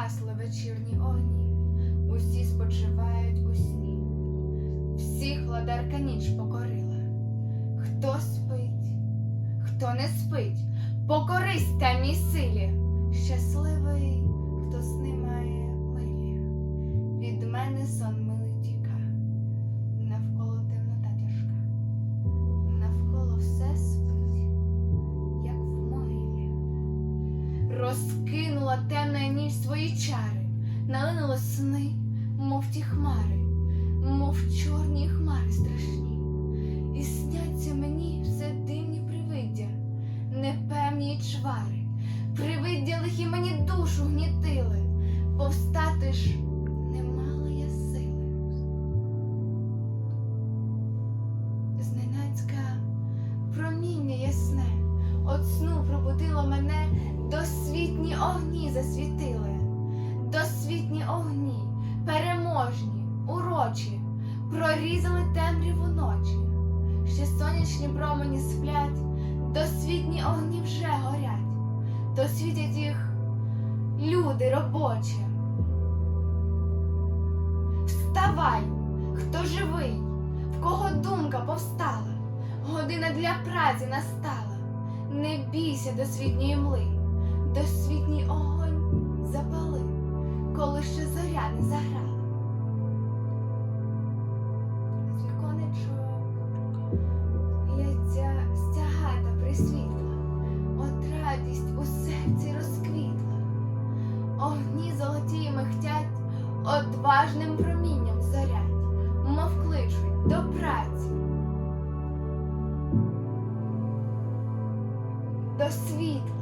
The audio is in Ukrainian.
погасли вечірні огні, усі спочивають у сні, всіх владарка ніч покорила. Хто спить, хто не спить, покорись темній силі, щасливий, хто сни має милі. Від мене сон Розкинула темна ніч свої чари, налинуло сни, мов ті хмари, мов чорні хмари страшні. І сняться мені все дивні привиддя, непевні чвари, привиддя лихі мені душу гнітили, повстати ж от сну пробудило мене, досвітні огні засвітили, досвітні огні, переможні, урочі, прорізали темряву ночі. Ще сонячні промені сплять, досвітні огні вже горять, досвітять їх люди робочі. Вставай, хто живий, в кого думка повстала, година для праці настала. Не бійся досвітньої мли, досвітній огонь запали, коли ще зоря не заграла. З віконечок лється стягата присвітла, от у серці розквітла. Огні золоті михтять, одважним промінням зорять, мов кличуть до праці. До світла.